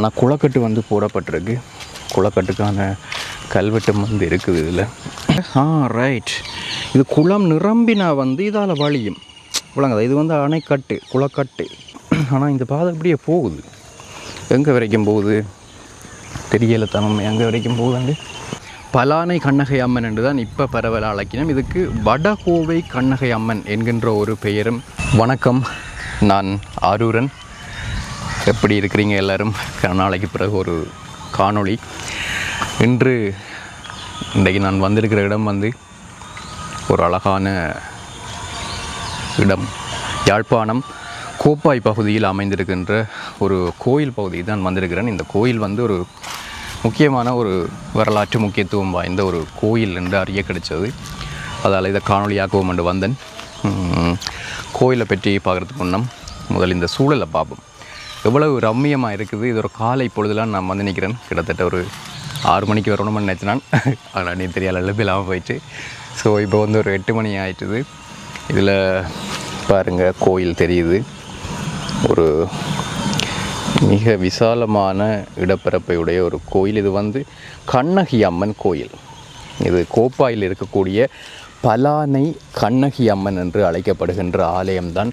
ஆனால் குளக்கட்டு வந்து போடப்பட்டிருக்கு. குளக்கட்டுக்கான கல்வெட்டும் வந்து இருக்குது இதில். ஆ ரைட் இது குளம் நிரம்பினா வந்து இதால் வழியும். விளங்குதா? இது வந்து அணைக்கட்டு குளக்கட்டு. ஆனால் இந்த பாதை இப்படியே போகுது. எங்கே வரைக்கும் போகுது? தெரியல தனம். எங்கே வரைக்கும் போகுதுங்க பலானை கண்ணகை அம்மன் என்று தான் இப்போ பரவல் அழைக்கணும் இதுக்கு வடகோவை கண்ணகை அம்மன் என்கின்ற ஒரு பெயரும். வணக்கம். நான் ஆரூரன். எப்படி இருக்கிறீங்க எல்லாரும்? நாளைக்கு பிறகு ஒரு காணொளி. இன்று இன்றைக்கு நான் வந்திருக்கிற இடம் வந்து ஒரு அழகான இடம். யாழ்ப்பாணம் கோப்பாய் பகுதியில் அமைந்திருக்கின்ற ஒரு கோயில் பகுதி தான் வந்திருக்கிறேன். இந்த கோயில் வந்து ஒரு முக்கியமான ஒரு வரலாற்று முக்கியத்துவம் வாய்ந்த ஒரு கோயில் என்று அறிய கிடைச்சது அதால் இதை காணொலியாக்கவும் என்று வந்தேன். கோயிலை பற்றி பார்க்குறதுக்கு முன்னம் முதல் இந்த சூழலை பார்ப்போம். எவ்வளவு ரம்மியமாக இருக்குது. இது ஒரு காலை பொழுதுலாம் நான் வந்து நிற்கிறேன் கிட்டத்தட்ட ஒரு ஆறு மணிக்கு வரணும்னு நினச்சினான் ஆனால் நீ தெரியாத எழுப்பு இல்லாமல் போயிட்டு. ஸோ இப்போ வந்து ஒரு எட்டு மணி ஆயிட்டுது. இதில் பாருங்கள் கோயில் தெரியுது. ஒரு மிக விசாலமான இடப்பரப்பையுடைய ஒரு கோயில் இது வந்து கண்ணகி அம்மன் கோயில். இது கோப்பாயில் இருக்கக்கூடிய பலானை கண்ணகி அம்மன் என்று அழைக்கப்படுகின்ற ஆலயம்தான்.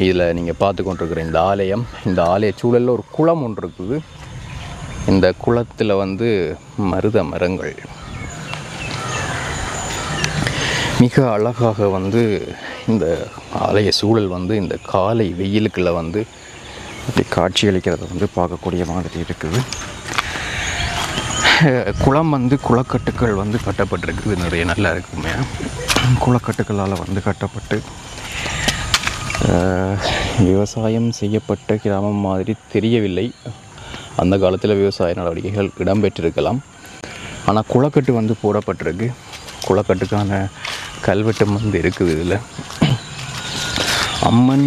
இதில் நீங்கள் பார்த்து கொண்டிருக்கிற இந்த ஆலயம் இந்த ஆலய சூழலில் ஒரு குளம் ஒன்று இருக்குது. இந்த குளத்தில் வந்து மருத மரங்கள். மிக அழகாக வந்து இந்த ஆலய சூழல் வந்து இந்த காலை வெயிலுக்குள்ள வந்து அப்படி காட்சியளிக்கிறத வந்து பார்க்கக்கூடிய மாதிரி இருக்குது. குளம் வந்து குளக்கட்டுக்கள் வந்து கட்டப்பட்டிருக்குது. நிறைய நல்லா இருக்குமே. குளக்கட்டுக்களால் வந்து கட்டப்பட்டு விவசாயம் செய்யப்பட்ட கிராமம் மாதிரி தெரியவில்லை. அந்த காலத்தில் விவசாய நடவடிக்கைகள் இடம்பெற்றிருக்கலாம். ஆனால் குளக்கட்டு வந்து போடப்பட்டிருக்கு. குளக்கட்டுக்கான கல்வெட்டம் வந்து இருக்குது இதில். அம்மன்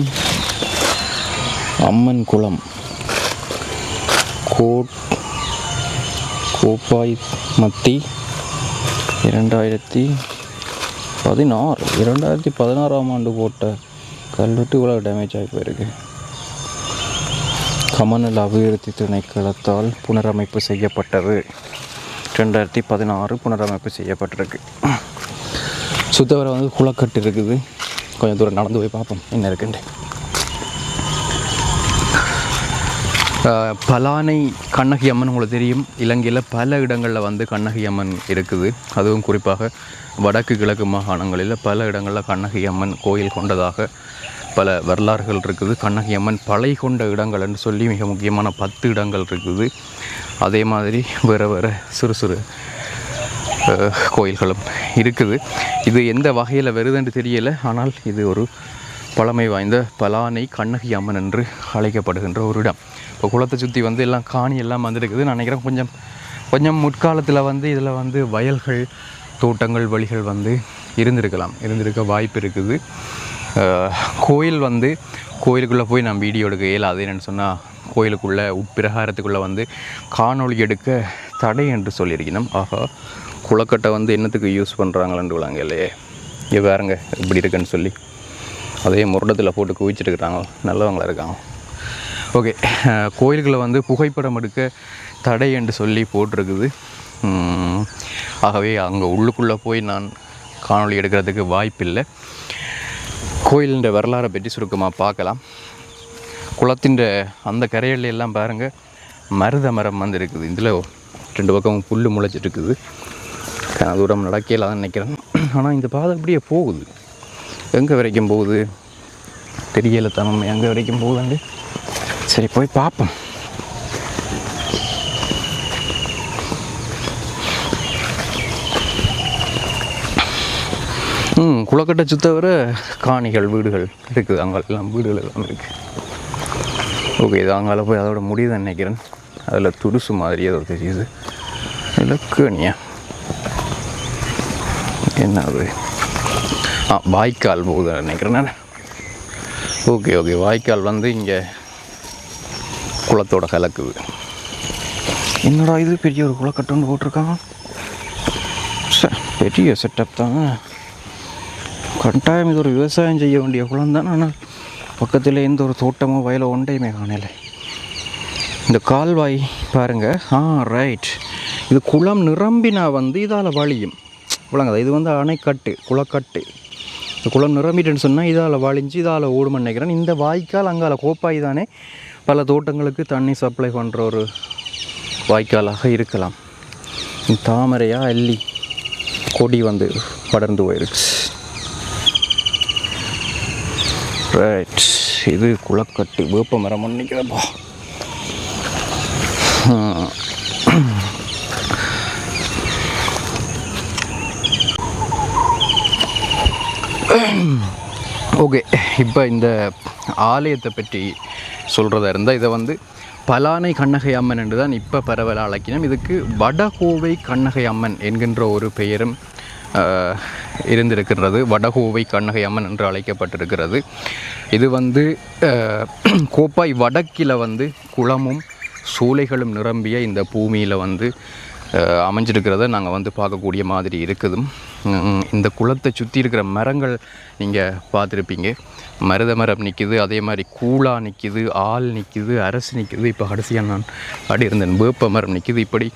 அம்மன் குளம். கோட் கோப்பாய் மத்தி இரண்டாயிரத்தி பதினாறு இரண்டாயிரத்தி பதினாறாம் ஆண்டு போட்ட கல்வெட்டு இவ்வளோ டேமேஜ் ஆகி போயிருக்கு. கமநல அபிவிருத்தி திணைக்களத்தால் புனரமைப்பு செய்யப்பட்டது. ரெண்டாயிரத்தி பதினாறு புனரமைப்பு செய்யப்பட்டிருக்கு. சுத்தவரை வந்து குளக்கட்டு இருக்குது. கொஞ்சம் தூரம் நடந்து போய் பார்ப்போம். என்ன இருக்குன்ட்டு. பலானை கண்ணகி அம்மன் உங்களுக்கு தெரியும். இலங்கையில் பல இடங்களில் வந்து கண்ணகி அம்மன் இருக்குது. அதுவும் குறிப்பாக வடக்கு கிழக்கு மாகாணங்களில் பல இடங்களில் கண்ணகி அம்மன் கோயில் கொண்டதாக பல வரலாறுகள் இருக்குது. கண்ணகி அம்மன் பலை கொண்ட இடங்கள் என்று சொல்லி மிக முக்கியமான பத்து இடங்கள் இருக்குது. அதே மாதிரி வேறு வேறு சிறு சிறு கோயில்களும் இருக்குது. இது எந்த வகையில் வருதுன்னு தெரியல. ஆனால் இது ஒரு பழமை வாய்ந்த பலானை கண்ணகி அம்மன் என்று அழைக்கப்படுகின்ற ஒரு இடம். இப்போ குளத்தை சுற்றி வந்து எல்லாம் காணி எல்லாம் வந்துருக்குது நான் நினைக்கிறேன். கொஞ்சம் கொஞ்சம் முற்காலத்தில் வந்து இதில் வந்து வயல்கள் தோட்டங்கள் வழிகள் வந்து இருந்திருக்கலாம். இருந்திருக்க வாய்ப்பு இருக்குது. கோயில் வந்து கோயிலுக்குள்ளே போய் நான் வீடியோ எடுக்க இயலாது. என்னென்னு சொன்னால் கோயிலுக்குள்ளே உட்பிரகாரத்துக்குள்ளே வந்து காணொளி எடுக்க தடை என்று சொல்லியிருக்கணும். ஆகா குளக்கட்டை வந்து என்னத்துக்கு யூஸ் பண்ணுறாங்களான்னு விளாங்க இல்லையே. இங்கே பாருங்க இப்படி இருக்குன்னு சொல்லி. அதே முரடத்தில் போட்டு குவிச்சிட்டு இருக்கிறாங்க. நல்லவங்களா இருக்காங்க. ஓகே. கோயில்களை வந்து புகைப்படம் எடுக்க தடை என்று சொல்லி போட்டிருக்குது. ஆகவே அங்கே உள்ளுக்குள்ளே போய் நான் காணொளி எடுக்கிறதுக்கு வாய்ப்பில்லை. கோயிலின் வரலாறை பற்றி சுருக்கமாக பார்க்கலாம். குளத்தின் அந்த கரையில் எல்லாம் பாருங்கள் மருத மரம் வந்து இருக்குது. இதில் ரெண்டு பக்கமும் புல் முளைச்சிட்டு தூரம் நடக்கலான்னு நினைக்கிறேன். ஆனால் இந்த பாதை இப்படியே போகுது. எங்கே வரைக்கும் போகுது? தெரியலை தனம் எங்கே வரைக்கும் போகுதுண்டு சரி போய் பார்ப்போம் ம் குளக்கட்டை சுத்தவர காணிகள் வீடுகள் இருக்குது. அங்கெல்லாம் வீடுகள் எல்லாம் இருக்குது ஓகே இது அங்கால போய் அதோட முடியுதுன்னு நினைக்கிறேன். அதில் துடுசு மாதிரி ஏதோ தெரியுது. இலக்கணியா என்னது என்ன அது? ஆ வாய்க்கால் போகுது நினைக்கிறேன் நான். ஓகே ஓகே வாய்க்கால் வந்து இங்கே குளத்தோட கலக்குது. என்னடா இது? பெரிய ஒரு குளக்கட்டுன்னு போட்டிருக்கான் பெரிய செட்டப் தான். கட்டாயம் இது ஒரு விவசாயம் செய்ய வேண்டிய குளம் தான். ஆனால் பக்கத்தில் எந்த ஒரு தோட்டமோ வயலோ ஒன்றையுமே காணலை. இந்த கால்வாய் பாருங்க. ஆ ரைட் இது குளம் நிரம்பினா வந்து இதால் வழியும். விளங்குதா? இது வந்து அணைக்கட்டு குளக்கட்டு. இந்த குளம் நிரம்பிட்டுன்னு சொன்னால் இதால் வழிஞ்சு இதால் ஓடும் நினைக்கிறேன் இந்த வாய்க்கால் அங்கால கோப்பாய் தானே. பல தோட்டங்களுக்கு தண்ணி சப்ளை பண்ணுற ஒரு வாய்க்காலாக இருக்கலாம். தாமரையாக அள்ளி கொடி வந்து படர்ந்து போயிருக்கு ரைட் இது குளக்கட்டு. வேப்ப மரம் நிற்கிறப்பா ஓகே. இப்போ இந்த ஆலயத்தை பற்றி சொல்கிறதா இருந்தால் இதை வந்து பலானை கண்ணகை அம்மன் என்று தான் இப்போ பரவலாக அழைக்கணும் இதுக்கு வடகோவை கண்ணகை அம்மன் என்கின்ற ஒரு பெயரும் இருந்திருக்கின்றது. வடகோவை கண்ணகை அம்மன் என்று அழைக்கப்பட்டிருக்கிறது. இது வந்து கோப்பாய் வடக்கில் வந்து குளமும் சூளைகளும் நிரம்பிய இந்த பூமியில் வந்து அமைஞ்சிருக்கிறத நாங்கள் வந்து பார்க்கக்கூடிய மாதிரி இருக்குதும். இந்த குளத்தை சுற்றி இருக்கிற மரங்கள் நீங்கள் பார்த்துருப்பீங்க. மருத மரம் நிற்கிது அதே மாதிரி கூழா நிற்கிது ஆள் நிற்கிது அரசு நிற்கிது இப்போ கடைசியாக நான் அடி இருந்தேன். வேப்ப மரம் நிற்கிது இப்படி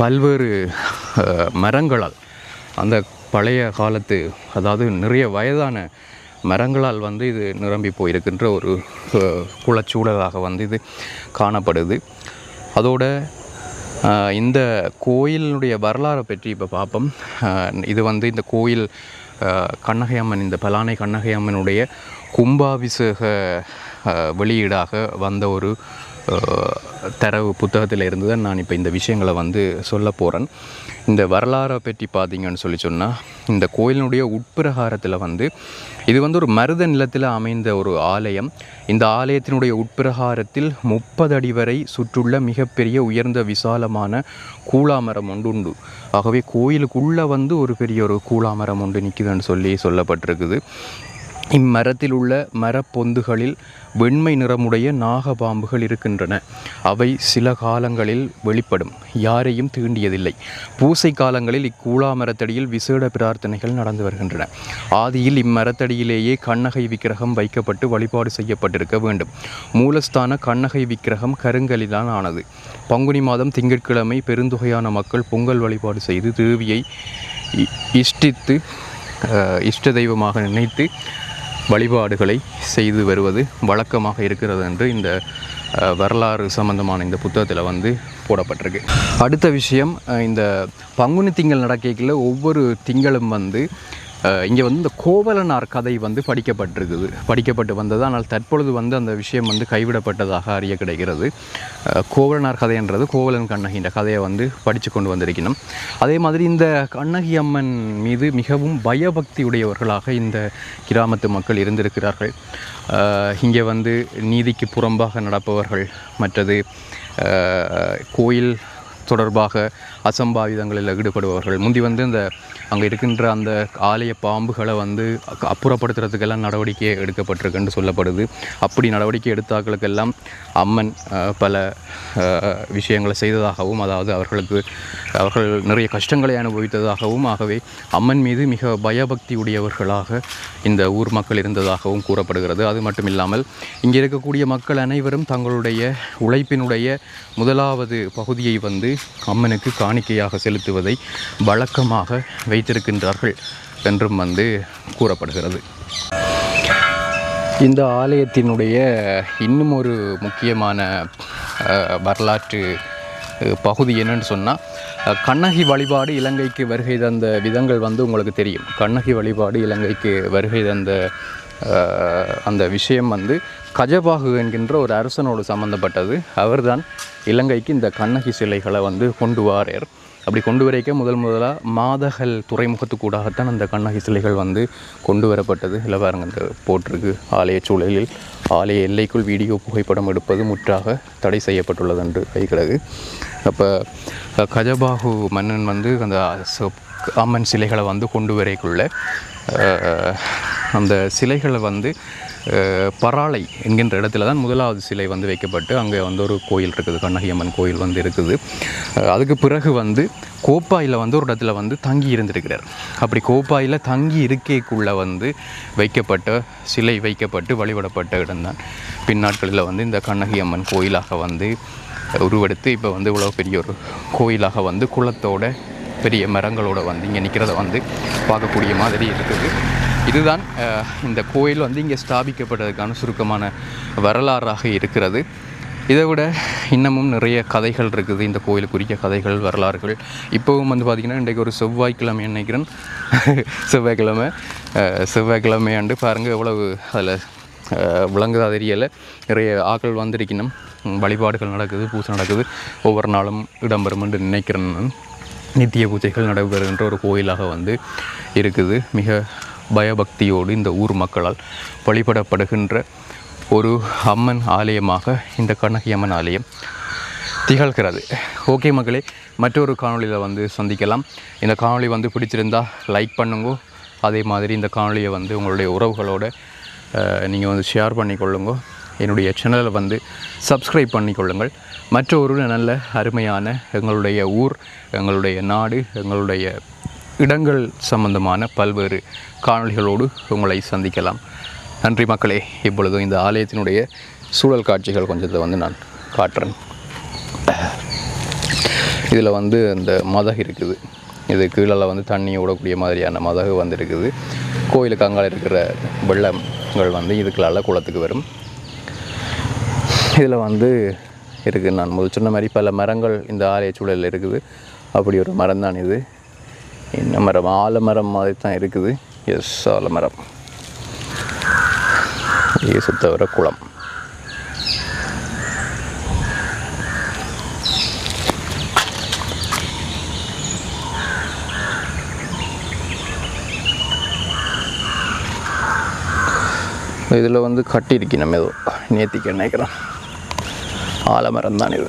பல்வேறு மரங்களால் அந்த பழைய காலத்து அதாவது நிறைய வயதான மரங்களால் வந்து இது நிரம்பி போயிருக்கின்ற ஒரு குளச்சூழலாக வந்து இது காணப்படுது. அதோட இந்த கோயிலினுடைய வரலாறை பற்றி இப்போ பார்ப்போம் இது வந்து இந்த கோயில் ஆஹ், கண்ணகை அம்மன் இந்த பலானை கண்ணகை அம்மனுடைய கும்பாபிஷேக வெளியீடாக வந்த ஒரு தரவு புத்தகத்தில் இருந்து தான் நான் இப்போ இந்த விஷயங்களை வந்து சொல்ல போகிறேன் இந்த வரலாறை பற்றி பார்த்தீங்கன்னு சொல்லி சொன்னால் இந்த கோயிலினுடைய உட்பிரகாரத்தில் வந்து இது வந்து ஒரு மருத நிலத்தில் அமைந்த ஒரு ஆலயம். இந்த ஆலயத்தினுடைய உட்பிரகாரத்தில் முப்பது அடி வரை சுற்றுள்ள மிகப்பெரிய உயர்ந்த விசாலமான கூழாமரம் ஒன்று உண்டு. ஆகவே கோயிலுக்குள்ளே வந்து ஒரு பெரிய ஒரு கூழாமரம் ஒன்று நிற்குதுன்னு சொல்லி சொல்லப்பட்டிருக்குது. இம்மரத்தில் உள்ள மரப்பொந்துகளில் வெண்மை நிறமுடைய நாகபாம்புகள் இருக்கின்றன. அவை சில காலங்களில் வெளிப்படும். யாரையும் தீண்டியதில்லை. பூசை காலங்களில் இக்கூழாமரத்தடியில் விசேட பிரார்த்தனைகள் நடந்து வருகின்றன. ஆதியில் இம்மரத்தடியிலேயே கண்ணகை விக்கிரகம் வைக்கப்பட்டு வழிபாடு செய்யப்பட்டிருக்க வேண்டும். மூலஸ்தான கண்ணகை விக்கிரகம் கருங்கலிலான் ஆனது. பங்குனி மாதம் திங்கட்கிழமை பெருந்தொகையான மக்கள் பொங்கல் வழிபாடு செய்து தேவியை இ- இஷ்டித்து இஷ்ட தெய்வமாக நினைத்து வழிபாடுகளை செய்து வருவது வழக்கமாக இருக்கிறது என்று இந்த வரலாறு சம்பந்தமான இந்த புத்தகத்தில் வந்து போடப்பட்டிருக்கு. அடுத்த விஷயம் இந்த பங்குனி திங்கள் நடக்கையில் ஒவ்வொரு திங்களும் வந்து இங்கே வந்து இந்த கோவலனார் கதை வந்து படிக்கப்பட்டிருக்குது. படிக்கப்பட்டு வந்தது ஆனால் தற்பொழுது வந்து அந்த விஷயம் வந்து கைவிடப்பட்டதாக அறிய கிடைக்கிறது. கோவலனார் கதைன்றது கோவலன் கண்ணகின்ற கதையை வந்து படித்து கொண்டு வந்திருக்கணும். அதே மாதிரி இந்த கண்ணகி அம்மன் மீது மிகவும் பயபக்தி உடையவர்களாக இந்த கிராமத்து மக்கள் இருந்திருக்கிறார்கள். இங்கே வந்து நீதிக்கு புறம்பாக நடப்பவர்கள் மற்றது கோயில் தொடர்பாக அசம்பாவிதங்களில் ஈடுபடுபவர்கள். முந்தி வந்து இந்த அங்கே இருக்கின்ற அந்த ஆலய பாம்புகளை வந்து அப்புறப்படுத்துறதுக்கெல்லாம் நடவடிக்கை எடுக்கப்பட்டிருக்குன்னு சொல்லப்படுது. அப்படி நடவடிக்கை எடுத்தாக்களுக்கெல்லாம் அம்மன் பல விஷயங்களை செய்ததாகவும் அதாவது அவர்களுக்கு அவர்கள் நிறைய கஷ்டங்களை அனுபவித்ததாகவும் ஆகவே அம்மன் மீது மிக பயபக்தி உடையவர்களாக இந்த ஊர் மக்கள் இருந்ததாகவும் கூறப்படுகிறது. அது மட்டும் இல்லாமல் இங்கே இருக்கக்கூடிய மக்கள் அனைவரும் தங்களுடைய உழைப்பினுடைய முதலாவது பகுதியை வந்து அம்மனுக்கு காணிக்கையாக செலுத்துவதை வழக்கமாக வைத்திருக்கின்றார்கள் என்றும் வந்து கூறப்படுகிறது. இந்த ஆலயத்தினுடைய இன்னும் ஒரு முக்கியமான வரலாற்று பகுதி என்னன்னு சொன்னால் கண்ணகி வழிபாடு இலங்கைக்கு வருகை தந்த விதங்கள் வந்து உங்களுக்கு தெரியும். கண்ணகி வழிபாடு இலங்கைக்கு வருகை தந்த அந்த விஷயம் வந்து கஜபாகு என்கின்ற ஒரு அரசனோடு சம்பந்தப்பட்டது. அவர்தான் இலங்கைக்கு இந்த கண்ணகி சிலைகளை வந்து கொண்டு வாரர். அப்படி கொண்டு வரைக்க முதல் முதலாக மாதகல் துறைமுகத்துக்கூடாகத்தான் அந்த கண்ணகி சிலைகள் வந்து கொண்டு வரப்பட்டது. இல்லை பாருங்க இந்த போட்டிருக்கு. ஆலய சூழலில் ஆலய எல்லைக்குள் வீடியோ புகைப்படம் எடுப்பது முற்றாக தடை செய்யப்பட்டுள்ளது என்று வைக்கிறது. அப்போ கஜபாகு மன்னன் வந்து அந்த அம்மன் சிலைகளை வந்து கொண்டு வரைக்குள்ள அந்த சிலைகளை வந்து பராளை என்கின்ற இடத்துல தான் முதலாவது சிலை வந்து வைக்கப்பட்டு அங்கே வந்து ஒரு கோயில் இருக்குது. கண்ணகி அம்மன் கோயில் வந்து இருக்குது. அதுக்கு பிறகு வந்து கோப்பாயில் வந்து ஒரு இடத்துல வந்து தங்கி இருந்திருக்கிறார். அப்படி கோப்பாயில் தங்கி இருக்கைக்குள்ளே வந்து வைக்கப்பட்ட சிலை வைக்கப்பட்டு வழிபடப்பட்ட இடம்தான் பின்னாட்களில் வந்து இந்த கண்ணகி அம்மன் கோயிலாக வந்து உருவெடுத்து இப்போ வந்து இவ்வளோ பெரிய ஒரு கோயிலாக வந்து குளத்தோட பெரிய மரங்களோட வந்து இங்கே நிற்கிறத வந்து பார்க்கக்கூடிய மாதிரி இருக்குது. இதுதான் இந்த கோயில் வந்து இங்கே ஸ்தாபிக்கப்பட்டதுக்கான சுருக்கமான வரலாறாக இருக்கிறது. இதை விட இன்னமும் நிறைய கதைகள் இருக்குது. இந்த கோயிலுக்குரிய கதைகள் வரலாறுகள். இப்போவும் வந்து பார்த்திங்கன்னா இன்றைக்கு ஒரு செவ்வாய்க்கிழமை நினைக்கிறேன். செவ்வாய்க்கிழமை செவ்வாய்க்கிழமை ஆண்டு பாருங்கள் எவ்வளவு அதில் விளங்குதா தெரியலை. நிறைய ஆக்கள் வந்திருக்கணும். வழிபாடுகள் நடக்குது பூஜை நடக்குது. ஒவ்வொரு நாளும் இடம்பெறும் என்று நினைக்கிறேன். நித்திய பூஜைகள் நடைபெறுகின்ற ஒரு கோயிலாக வந்து இருக்குது. மிக பயபக்தியோடு இந்த ஊர் மக்களால் வழிபடப்படுகின்ற ஒரு அம்மன் ஆலயமாக இந்த கண்ணகி அம்மன் ஆலயம் திகழ்கிறது. ஓகே மக்களே மற்றொரு காணொளியில் வந்து சந்திக்கலாம். இந்த காணொளி வந்து பிடிச்சிருந்தா லைக் பண்ணுங்க. அதே மாதிரி இந்த காணொலியை வந்து உங்களுடைய உறவுகளோட நீங்கள் வந்து ஷேர் பண்ணிக்கொள்ளுங்க. என்னுடைய சேனலை வந்து சப்ஸ்கிரைப் பண்ணிக்கொள்ளுங்கள். மற்ற ஒரு நல்ல அருமையான எங்களுடைய ஊர் எங்களுடைய நாடு எங்களுடைய இடங்கள் சம்பந்தமான பல்வேறு காணொளிகளோடு உங்களை சந்திக்கலாம். நன்றி மக்களே. இப்பொழுது இந்த ஆலயத்தினுடைய சூழல் காட்சிகள் கொஞ்சத்தை வந்து நான் காட்டுறேன். இதில் வந்து இந்த மதகு இருக்குது. இது கீழே வந்து தண்ணியை விடக்கூடிய மாதிரியான மதகு வந்து இருக்குது கோயிலுக்கு அங்கால இருக்கிற வெள்ளங்கள் வந்து இதுக்குள்ள குளத்துக்கு வரும். இதில் வந்து இருக்குது நான் முதல் சொன்ன மாதிரி பல மரங்கள் இந்த ஆலய சூழலில் இருக்குது. அப்படி ஒரு மரம் தான் இது. என்ன மரம் ஆலமரம் மாதிரி தான் இருக்குது. எஸ் ஆலமரம். இது சுத்த வர குளம். இதில் வந்து கட்டியிருக்கு நம்ம ஏதோ. நேத்திக்க நினைக்கிறோம் ஆலமரம் தான் இது.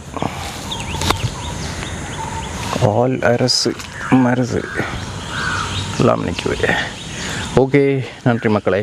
ஆல் அரசு. மருது எல்லாம் நிற்குது ஓகே நன்றி மக்களே